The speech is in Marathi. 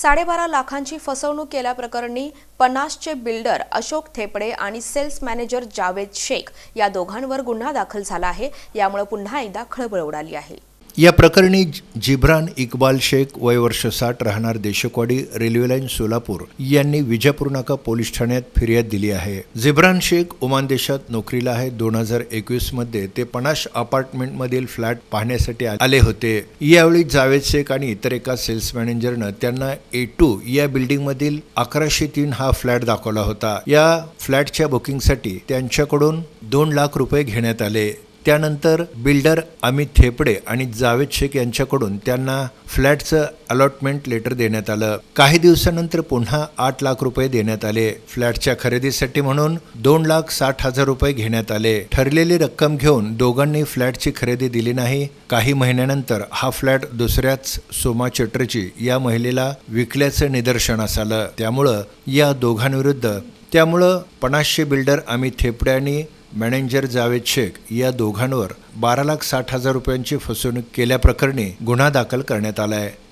साडेबारा लाखांची फसवणूक केल्याप्रकरणी पन्नासचे बिल्डर अशोक थेपडे आणि सेल्स मॅनेजर जावेद शेख या दोघांवर गुन्हा दाखल झाला आहे. यामुळे पुन्हा एकदा खळबळ उडाली आहे. या प्रकरणी जिब्रान इक्बाल शेख वय वर्ष साठ राहणार देशकवाडी रेल्वे लाईन सोलापूर यांनी विजापूर नाका पोलीस ठाण्यात फिर्याद दिली आहे. जिब्रान शेख ओमान देशात नोकरीला आहे. दोन हजार एकवीसमध्ये ते पनाश अपार्टमेंट मधील फ्लॅट पाहण्यासाठी आले होते. यावेळी जावेद शेख आणि इतर एका सेल्स मॅनेजरनं त्यांना ए टू या बिल्डिंग मधील अकराशे तीन हा फ्लॅट दाखवला होता. या फ्लॅटच्या बुकिंगसाठी त्यांच्याकडून दोन लाख रुपये घेण्यात आले. त्यानंतर बिल्डर अमित थेपडे आणि जावेद शेख यांच्याकडून त्यांना फ्लॅटचं अलॉटमेंट लेटर देण्यात आलं. काही दिवसानंतर पुन्हा आठ लाख रुपये देण्यात आले. फ्लॅटच्या खरेदीसाठी म्हणून दोन लाख साठ हजार रुपये घेण्यात आले. ठरलेली रक्कम घेऊन दोघांनी फ्लॅटची खरेदी दिली नाही. काही महिन्यानंतर हा फ्लॅट दुसऱ्याच सोमा चटर्जी या महिलेला विकल्याचं निदर्शनास आलं. त्यामुळं या दोघांविरुद्ध त्यामुळं पन्नासशे बिल्डर अमित थेपडे आणि मॅनेजर जावेद शेख या दोघांवर बारा लाख साठ हजार रुपयांची फसवणूक केल्याप्रकरणी गुन्हा दाखल करण्यात आला आहे.